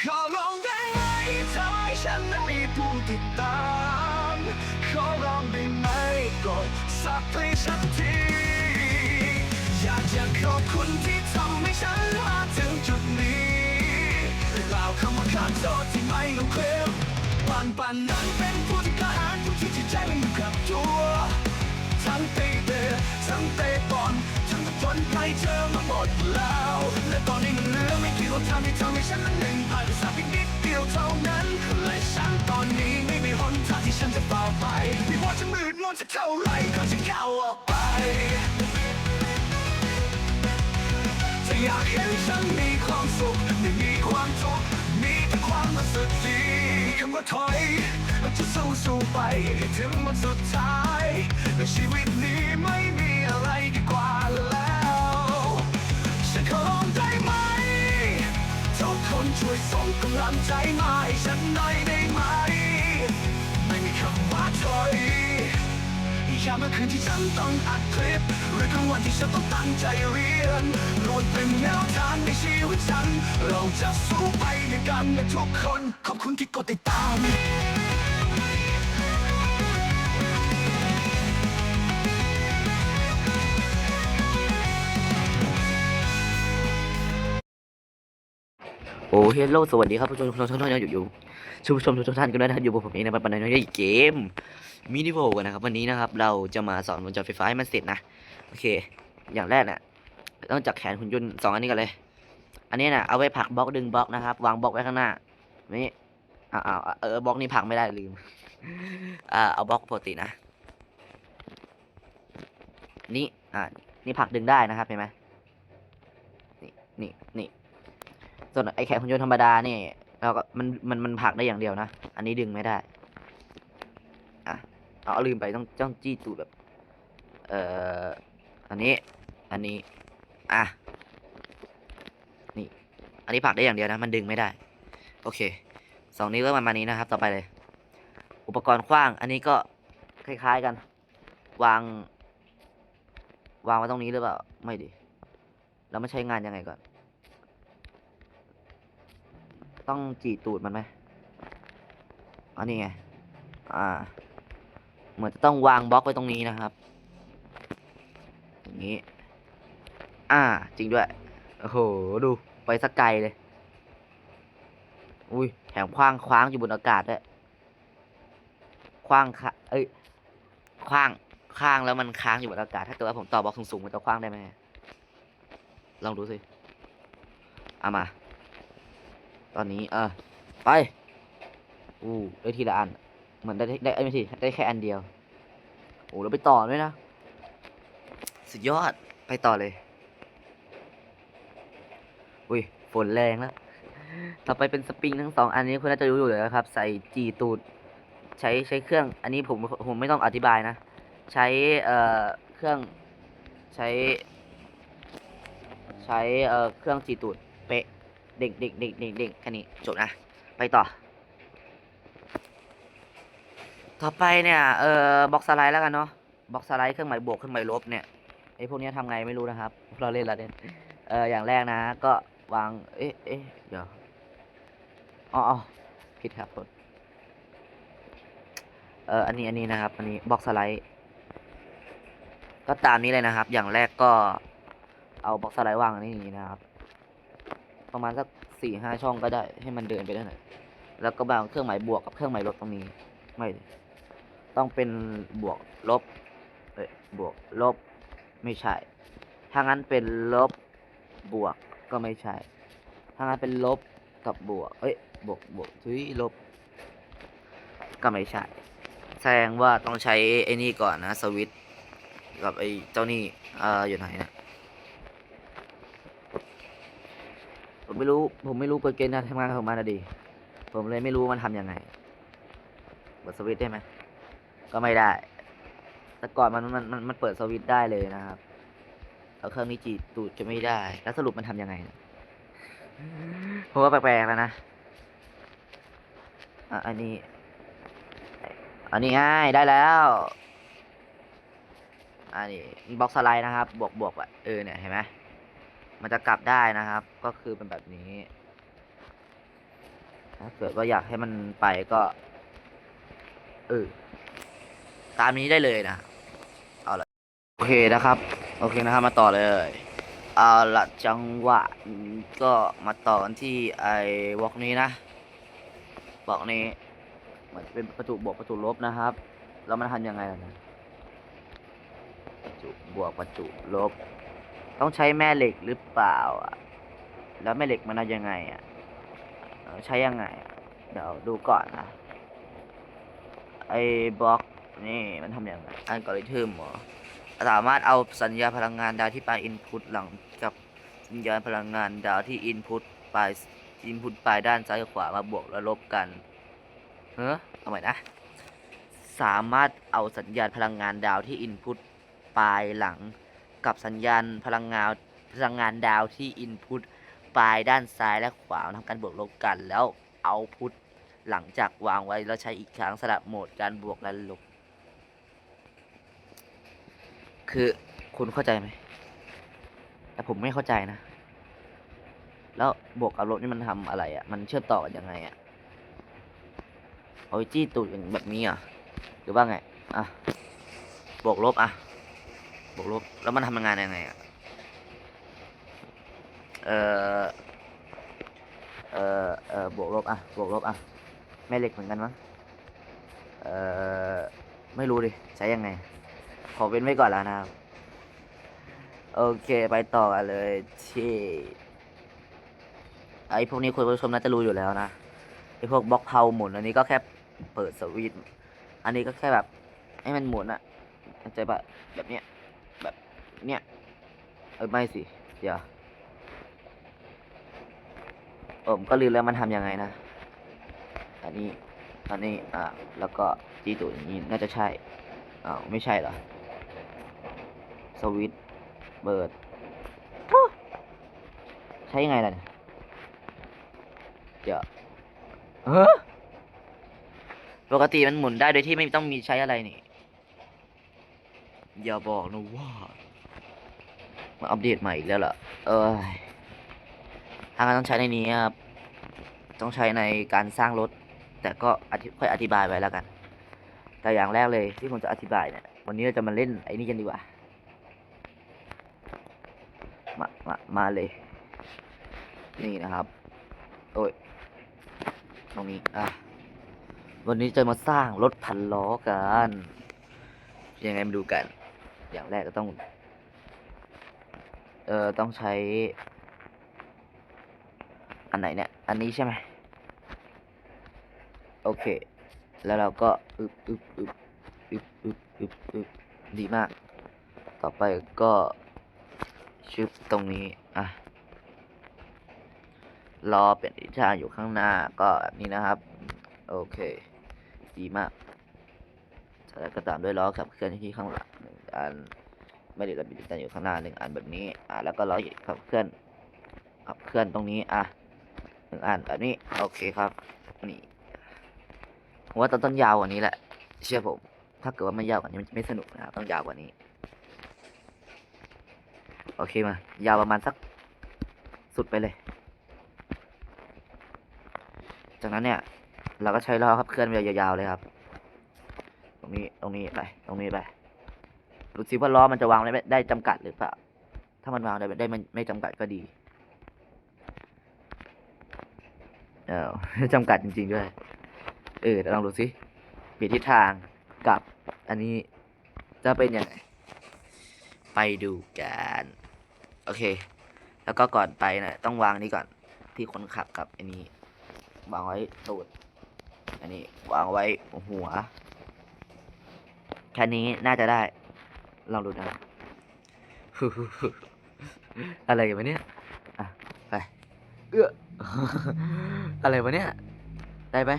ขอร้องได้ไหมทำให้ฉันนั้นมีผู้ติดตาม ขอร้องได้ไหมกดสักเพลงสักที อยากจะขอบคุณที่ทำให้ฉันมาถึงจุดนี้กล่าวคำว่าขอโทษที่ไม่ลงเคลมปันปันนั้นเป็นผู้ที่กล้าหาญผู้ที่จิตใจไม่อยู่กับตัว ทั้งเตะเตะทั้งเตะบอล ทั้งตะจนให้เธอมาหมดแล้ว และตอนนี้มันเหลือไม่กี่รถทางที่ทำให้ฉันนั้นหนึ่งผ่านไปสักเพียงนิดเดียวเท่านั้นและฉันตอนนี้ไม่มีหนทางที่ฉันจะฝ่าไปไม่ว่าจะมืดมนจะเท่าไรก็จะก้าวออกไปจะอยากเห็นฉันมีความสุขไม่มีความทุกข์มีแต่ความรู้สึกดีคำว่าถอยมันจะสู้สู้ไปให้ถึงวันสุดท้ายในชีวิตนี้ไม่มีอะไรดีกว่า วยส่งกำลังใจมาให้ฉันหน่อยได้ไหม ไม่มีคำว่าถอยยามเมื่อคืนที่ฉันต้องอัดคลิปหรือกลางวันที่ฉันต้องตั้งใจเรียนรวดเป็นแนวทางในชีวิตฉัน เราจะสู้ไปด้วยกันนะทุกคน ขอบคุณที่กดติดตาม โอ้เฮลโลสวัสดีครับผู้ชมทุกท่านอยู่อยู่ชุมชมทุกท่านกันด้วยนะอยู่กับผมเองในปันในเกมมินิโวกันนะครับวันนี้นะครับเราจะมาสอนวงจรไฟฟ้าให้มันเสร็จนะโอเค อย่างแรกเนี่ยต้องจับแขนหุ่นยนต์สองอันนี้กันเลย อันนี้นะเอาไว้ผักบล็อกดึงบล็อกนะครับวางบล็อกไว้ข้างหน้านี่เอาเอาเออบล็อกนี้ผักไม่ได้ลืมอ่าเอาบล็อกปกตินะนี่อ่านี่ผักดึงได้นะครับเห็นไหมนี่นี่นี่ ส่วนไอแขนหุ่นยนต์ธรรมดานี่เราก็มันมันมันผลักได้อย่างเดียวนะ อันนี้ดึงไม่ได้ อะ เอาลืมไปต้องต้องจี้ตูดแบบ เอ่อ อันนี้ อันนี้ อะ นี่ อันนี้ผลักได้อย่างเดียวนะ มันดึงไม่ได้ โอเค สองนี้ก็ประมาณนี้นะครับ ต่อไปเลย อุปกรณ์ขว้าง อันนี้ก็คล้ายๆกัน วาง วางไว้ตรงนี้หรือเปล่า ไม่ดิแล้วมันใช้งานยังไงก่อน ต้องจีตูดมันไหมอันนี้ไง อ่า เหมือนจะต้องวางบล็อกไว้ตรงนี้นะครับ อย่างนี้ อ่า จริงด้วย โอ้โห ดู ไปสักไกลเลย อุ้ย แถมคว้างคว้างอยู่บนอากาศด้วยคว้างค่ะ เอ้ยคว้างค้างแล้วมันค้างอยู่บนอากาศ ถ้าเกิดว่าผมต่อบล็อกสูงๆมันจะคว้างได้ไหมลองดูสิเอามา อนนี้เออไปอู้ได้ทีละอันเหมือนได้ได้ได้ไม่ทีได้แค่อันเดียวโอ้แล้วไปต่อด้วยนะ สุดยอดไปต่อเลย อุ้ยฝนแรงแล้วต่อไปเป็นสปริงทั้งสองอันนี้คุณน่าจะรู้อยู่แล้วครับ ใส่จีตูด ใช้ใช้เครื่อง อันนี้ผมผมไม่ต้องอธิบายนะ ใช้เอ่อเครื่องใช้ ใช้เอ่อเครื่องจีตูดเป๊ะ เด็กเด็กเด็กเด็กเด็กแค่นี้จบนะ ไปต่อ ต่อไปเนี่ยเอ่อบล็อกสไลด์แล้วกันเนาะบล็อกสไลด์เครื่องหมายบวกเครื่องหมายลบเนี่ยไอ้พวกนี้ทำไงไม่รู้นะครับ เราเล่นเราเล่นเอ่ออย่างแรกนะ ก็วางเอ๊ะเอ๊ะเดี๋ยวอ๋อผิดครับผมเอ่ออันนี้อันนี้นะครับ อันนี้บล็อกสไลด์ก็ตามนี้เลยนะครับ อย่างแรกก็เอาบล็อกสไลด์วางอันนี้อย่างนี้นะครับ ประมาณสักสี่ห้าช่องก็ได้ให้มันเดินไปได้หน่อยแล้วก็วางเครื่องหมายบวกกับเครื่องหมายลบตรงนี้ ไม่ ต้องเป็นบวกลบเอ้ยบวกลบไม่ใช่ ถ้างั้นเป็นลบบวกก็ไม่ใช่ ถ้างั้นเป็นลบกับบวก เอ้ยบวกบวกทุยลบ ก็ไม่ใช่ แสดงว่าต้องใช้ไอ้นี่ก่อนนะสวิตกับไอ้เจ้านี่เอ่ออยู่ไหนเนะ ผม ไม่รู้ ผมไม่รู้กฎเกณฑ์การทำงานของมันนะดิผมเลยไม่รู้มันทำยังไงเปิดสวิตช์ได้ไหมก็ไม่ได้ แต่ก่อนมันมันมันมันเปิดสวิตช์ได้เลยนะครับแล้วเครื่องนี้จีตูดจะไม่ได้ แล้วสรุปมันทำยังไงเนี่ยผมว่าแปลกๆแล้วนะอันนี้ อันนี้ง่ายได้แล้ว อันนี้บล็อกสไลด์นะครับ บวกบวกอะเออเนี่ยเห็นไหม มันจะกลับได้นะครับ ก็คือเป็นแบบนี้ ถ้าเกิดว่าอยากให้มันไปก็เออตามนี้ได้เลยนะ เอาละโอเคนะครับ โอเคนะครับ มาต่อเลย เอาละจังหวะก็มาต่อกันที่ไอ้วอกนี้นะบอกนี้เหมือนจะเป็นประตูบวกประตูลบนะครับ แล้วมันทำยังไงล่ะนะประตูบวกประตูลบ ต้องใช้แม่เหล็กหรือเปล่าอะแล้วแม่เหล็กมันทำยังไงอะใช้ยังไงอะเดี๋ยวดูก่อนนะไอ้บล็อกนี่มันทำยังไงอัลกอริทึมหรอสามารถเอาสัญญาพลังงานดาวที่ปลายอินพุตหลังกับสัญญาพลังงานดาวที่อินพุตปลายอินพุตปลายด้านซ้ายกับขวามาบวกและลบกันเฮ้อเอาใหม่นะ สามารถเอาสัญญาณพลังงานดาวที่อินพุตปลายหลัง กับสัญญาณพลังงานพลังงานดาวที่อินพุตปลายด้านซ้ายและขวามาทำการบวกลบกันแล้วเอาพุตหลังจากวางไว้แล้วใช้อีกครั้งสลับโหมดการบวกและลบ คือคุณเข้าใจไหมแต่ผมไม่เข้าใจนะ แล้วบวกกับลบนี่มันทำอะไรอะ่ะ มันเชื่อมต่อกันยังไงอะ่ะเอาไว้จี้ตูดอย่างแบบนี้อะหรือว่าไง อะ บวกลบอะ บวกลบ แล้วมันทำงานยังไงอะ เออเออเออบวกลบอะ บวกลบอะ แม่เหล็กเหมือนกันมั้ง เออไม่รู้ดิ ใช้ยังไง ขอเว้นไว้ก่อนแล้วนะครับ โอเคไปต่อกันเลยที่ไอ้พวกนี้คุณผู้ชมน่าจะรู้อยู่แล้วนะไอ้พวกบล็อกเพาหมุนอันนี้ก็แค่เปิดสวิตช์อันนี้ก็แค่แบบให้มันหมุนอะเข้าใจปะแบบเนี้ย เนี้ยเออไม่สิ เดี๋ยวผมก็ลืมแล้วมันทำยังไงนะ อันนี้ อันนี้ อ่า แล้วก็จีตัวอย่างนี้ น่าจะใช่อ้าวไม่ใช่เหรอ สวิตเบิดฮู้ใช้ยังไงล่ะเนี่ยเดี๋ยวเฮ้อปกติมันหมุนได้โดยที่ไม่ต้องมีใช้อะไรนี่ อย่าบอกนะว่า มาอัปเดตใหม่อีกแล้วเหรอเอ้ยทางการต้องใช้ในนี้ครับ ต้องใช้ในการสร้างรถ แต่ก็อธิค่อยอธิบายไว้แล้วกัน แต่อย่างแรกเลยที่ผมจะอธิบายเนี่ย วันนี้เราจะมาเล่นไอ้นี่กันดีกว่า มา มา มาเลย นี่นะครับ โอ้ย ตรงนี้อะวันนี้จะมาสร้างรถพันล้อกัน ยังไงมาดูกัน อย่างแรกก็ต้อง เอ่อต้องใช้ อันไหนเนี่ย อันนี้ใช่ไหมโอเค แล้วเราก็อึบอึบอึบอึบอึบอึบอึบดีมาก ต่อไปก็ชึบตรงนี้ อะ รอเป็นทิศทางอยู่ข้างหน้าก็แบบนี้นะครับ โอเค ดีมากแล้วก็ตามด้วยล้อขับเคลื่อนที่ข้างหลังหนึ่งอัน ไม่ได้ระเบิดแต่อยู่ข้างหน้าหนึ่งอันแบบนี้ อะแล้วก็ล้อขับเคลื่อนขับเคลื่อนตรงนี้อะหนึ่งอันแบบนี้โอเคครับนี่ผมว่าต้อนต้นยาวกว่านี้แหละ เชื่อผม ถ้าเกิดว่าไม่ยาวกว่านี้มันจะไม่สนุกนะครับต้องยาวกว่านี้ โอเคมายาวประมาณสักสุดไปเลย จากนั้นเนี่ย เราก็ใช้ล้อครับเคลื่อนไปยาวๆเลยครับ ตรงนี้ตรงนี้ไป ตรงนี้ไป ดูสิว่าล้อมันจะวางได้ไม่ได้จำกัดหรือเปล่า ถ้ามันวางได้ได้ไม่ไม่จำกัดก็ดี เออจำกัดจริง ๆ ด้วย เออลองดูสิเปลี่ยนทิศทางกับอันนี้จะเป็นยังไง ไปดูกัน โอเค แล้วก็ก่อนไปนะต้องวางนี่ก่อนที่คนขับกับอันนี้ วางไว้ตูด อันนี้วางไว้หัวแค่นี้น่าจะได้ ลองดูนะอะไรวะเนี่ยอะไปเอื้ออะไรวะเนี่ย ได้ไหม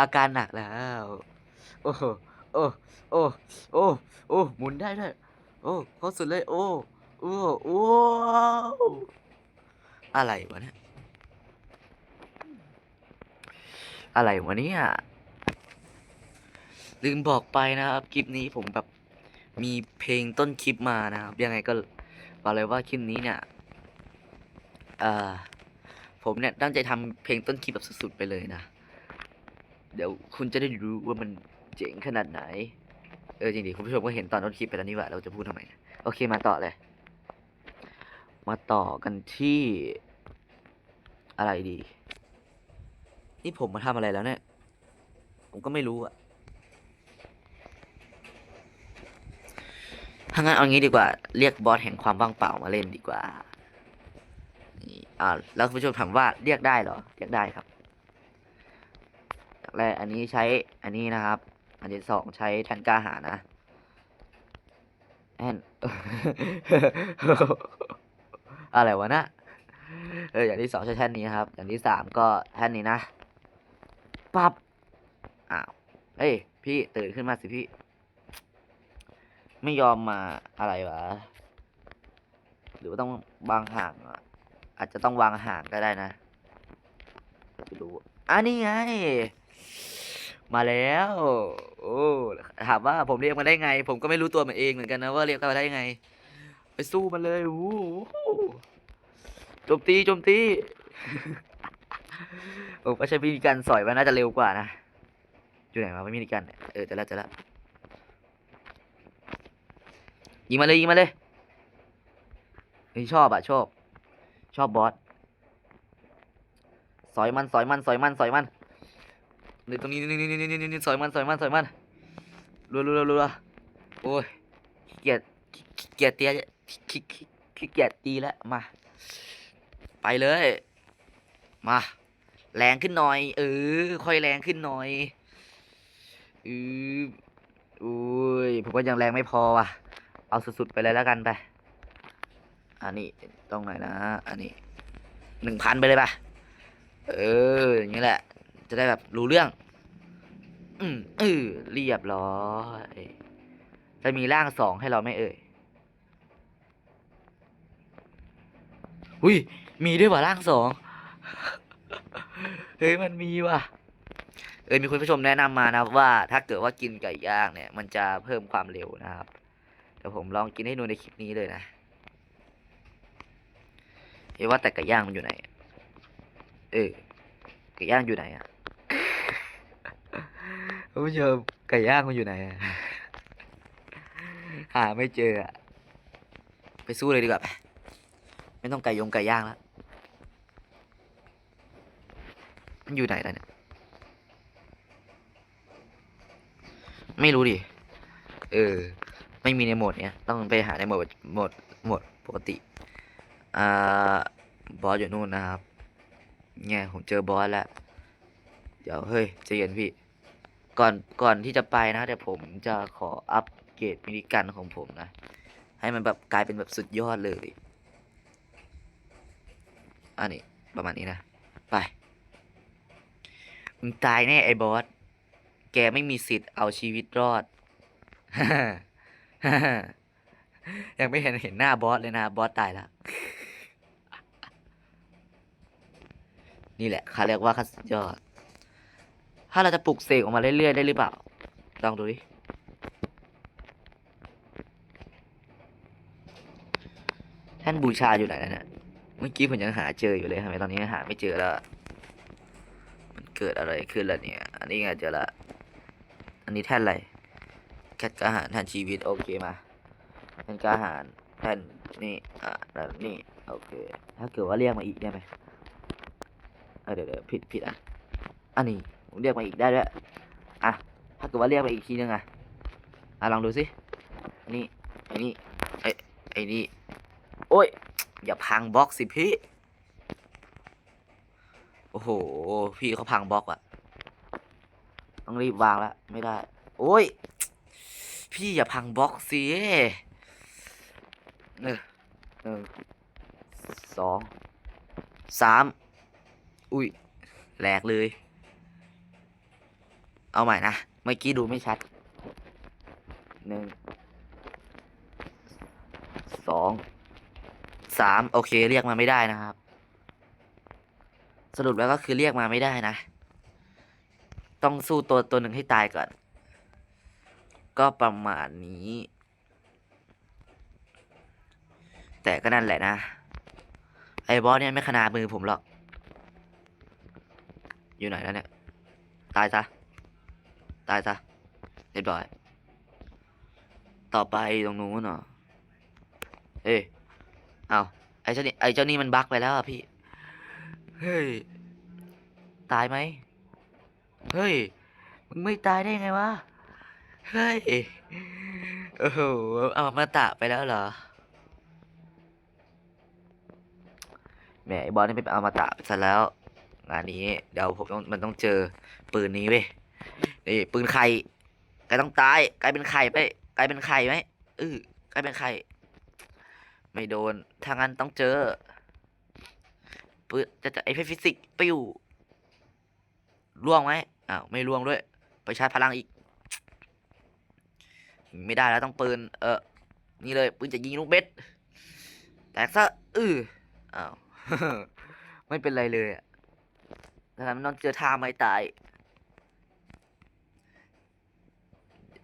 อาการหนักแล้ว โอ้โหโอ้โอ้โอ้โอ้หมุนได้ด้วยโอ้เขาสุดเลย โอ้โอ้โอ้อะไรวะเนี่ยอะไรวะเนี่ย ลืมบอกไปนะครับคลิปนี้ผมแบบมีเพลงต้นคลิปมานะครับ ยังไงก็บอกเลยว่าคลิปนี้เนี่ยเอ่อผมเนี่ยตั้งใจทำเพลงต้นคลิปแบบสุดๆไปเลยนะ เดี๋ยวคุณจะได้รู้ว่ามันเจ๋งขนาดไหน เออจริงดิคุณผู้ชมก็เห็นตอนต้นคลิปไปแล้วนี่หว่าเราจะพูดทำไมนะโอเคมาต่อเลย มาต่อกันที่อะไรดี นี่ผมมาทำอะไรแล้วเนี่ย ผมก็ไม่รู้อะ ถ้างั้นเอางี้ดีกว่า เรียกบอสแห่งความว่างเปล่ามาเล่นดีกว่านี่อ่าแล้วคุณผู้ชมถามว่าเรียกได้เหรอ เรียกได้ครับอย่างแรกอันนี้ใช้อันนี้นะครับ อันที่สองใช้แทนกล้าหานะแอนอะไรวะนะเอออย่างที่สองใช้แท่นนี้ครับ อย่างที่สามก็แท่นนี้นะปับอ้าวเอ้ยพี่ตื่นขึ้นมาสิพี่ ไม่ยอมมาอะไรวะ หรือว่าต้องวางห่างอะอาจจะต้องวางห่างก็ได้นะไม่รู้อะนี่ไง มาแล้ว โอ้ถามว่าผมเรียกมาได้ไง ผมก็ไม่รู้ตัวมันเองเหมือนกันนะว่าเรียกมาได้ไง ไปสู้มันเลยโอ้โหโจมตีโจมตีผมก็ใช้วิธีการสอยมันน่าจะเร็วกว่านะ อยู่ไหนวะไม่มีวิธีการเนี่ยเออจะล้วจะล้ว ยิงมาเลยยิงมาเลยเฮ้ยชอบอะชอบ ชอบบอสสอยมันสอยมันสอยมันสอยมันนี่ตรงนี้นี่นี่นี่นี่นี่สอยมันสอยมันสอยมันรัวรัวรัวโอ้ยขี้เกียจขี้เกียจเตียขี้ขี้เกียจตีแล้วมา ไปเลย มา แรงขึ้นหน่อย เออ ค่อยแรงขึ้นหน่อยอืออุ้ยผมว่ายังแรงไม่พอว่ะ เอาสุดๆไปเลยแล้วกันไป อันนี้ตรงไหนนะ อันนี้หนึ่งพันไปเลยปะเออ อย่างนี้แหละ จะได้แบบรู้เรื่อง อืมเออเรียบร้อย จะมีร่างสองให้เราไหม่เอ่ยอุ้ย มีด้วยว่ะร่างสอง เฮ้ย มันมีว่ะ เออ มีคุณผู้ชมแนะนำมานะว่าถ้าเกิดว่ากินไก่ย่างเนี่ย มันจะเพิ่มความเร็วนะครับ ดี๋ยวผมลองกินให้ดูในคลิปนี้เลยนะเอ้ว่าแต่ไก่ย่างมันอยู่ไหนอะเออไก่ย่างอยู่ไหนอะคุณผู้ชมไก่ย่างมันอยู่ไหนอะหาไม่เจออะไปสู้เลยดีกว่าไปไม่ต้องไก่ยงไก่ย่างแล้วมันอยู่ไหนแล้วเนี่ยไม่รู้ดิ เออ ไม่มีในโหมดเนี้ยต้องไปหาในโหมดโหมดโหมดปกติอ่าบอสอยู่นู่นนะครับเนี่ยผมเจอบอสแล้วเดี๋ยวเฮ้ยใจเย็นพี่ ก่อนก่อนที่จะไปนะเดี๋ยวผมจะขออัปเกรดมินิกันของผมนะ ให้มันแบบกลายเป็นแบบสุดยอดเลยอันนี้ประมาณนี้นะ ไปมึงตายแน่ไอ้บอส แกไม่มีสิทธิ์เอาชีวิตรอด ยังไม่เห็นเห็นหน้าบอสเลยนะบอสตายแล้ว นี่แหละเขาเรียกว่าขั้นยอด ถ้าเราจะปลุกเสกออกมาเรื่อยๆได้หรือเปล่า ลองดูดิท่านบูชาอยู่ไหนนะเนี่ยเมื่อกี้ผมยังหาเจออยู่เลยทำไมตอนนี้หาไม่เจอแล้ว มันเกิดอะไรขึ้นล่ะเนี่ย อันนี้ไงเจอละ อันนี้แท่นอะไร แคทกระหารแทนชีวิตโอเคมาแท่นกระหารแทนนี่อะแบบนี้โอเค ถ้าเกิดว่าเรียกมาอีกได้ไหมเเดี๋ยวเดี๋ยวผิดผิดอะอันนี้ผมเรียกมาอีกได้ด้วยอะถ้าเกิดว่าเรียกมาอีกทีนึงอะอะลองดูสินนี้ไอ้นี่ไอ้ไอ้นี่โอ้ยอย่าพังบล็อกสิพี่โอ้โหพี่เขาพังบล็อกอะต้องรีบวางแล้วไม่ได้ โอ้ย พี่อย่าพังบล็อกสิหนึ่งหนึ่งสองสามอุ้ยแหลกเลย เอาใหม่นะ เมื่อกี้ดูไม่ชัดหนึ่งสองสามโอเคเรียกมาไม่ได้นะครับ สรุปแล้วก็คือเรียกมาไม่ได้นะ ต้องสู้ตัวตัวหนึ่งให้ตายก่อน ก็ประมาณนี้ แต่ก็นั่นแหละนะ ไอ้บอสเนี่ยไม่ขนาดมือผมหรอก อยู่ไหนแล้วเนี่ย ตายซะ ตายซะ เรียบร้อย ต่อไปตรงนู้นเหรอเอ้ยเอาไอ้เจ้านี่ไอ้เจ้านี่มันบั๊กไปแล้วอะพี่ เฮ้ย ตายไหม เฮ้ย มึงไม่ตายได้ไงวะ เฮ้ย โอ้โห เอามาตะไปแล้วเหรอ แหมไอ้บอลนี่เป็นอมตะไปซะแล้วงานนี้ เดี๋ยวผมต้องมันต้องเจอปืนนี้เว้ยนี่ปืนไข่กลายต้องตายกลายเป็นไข่ไปกลายเป็นไข่ไหมเออกลายเป็นไข่ ไม่โดนถ้างั้นต้องเจอปืนจะจะไอเพชรฟิสิกส์ปิ้วล่วงไหมอ้าวไม่ล่วงด้วย ไปชาร์จพลังอีก ไม่ได้แล้วต้องปืน เออ นี่เลยปืนจะยิงลูกเบ็ดแตกซะเอออ้าวไม่เป็นไรเลยอะดังนั้นมันต้องเจอท่าไม่ตาย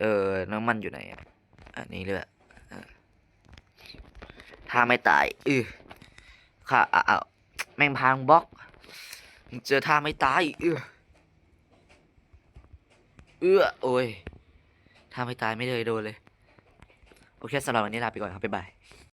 เออน้ำมันอยู่ไหนอะอันนี้เลยออท่าไม่ตายอือค่ะอ้าวอ้าวแม่งพางบล็อก เจอท่าไม่ตายเออเอื้อโอ้ย ถ้าไม่ตายไม่เลยโดนเลย โอเคสำหรับวันนี้ลาไปก่อนครับบ๊ายบาย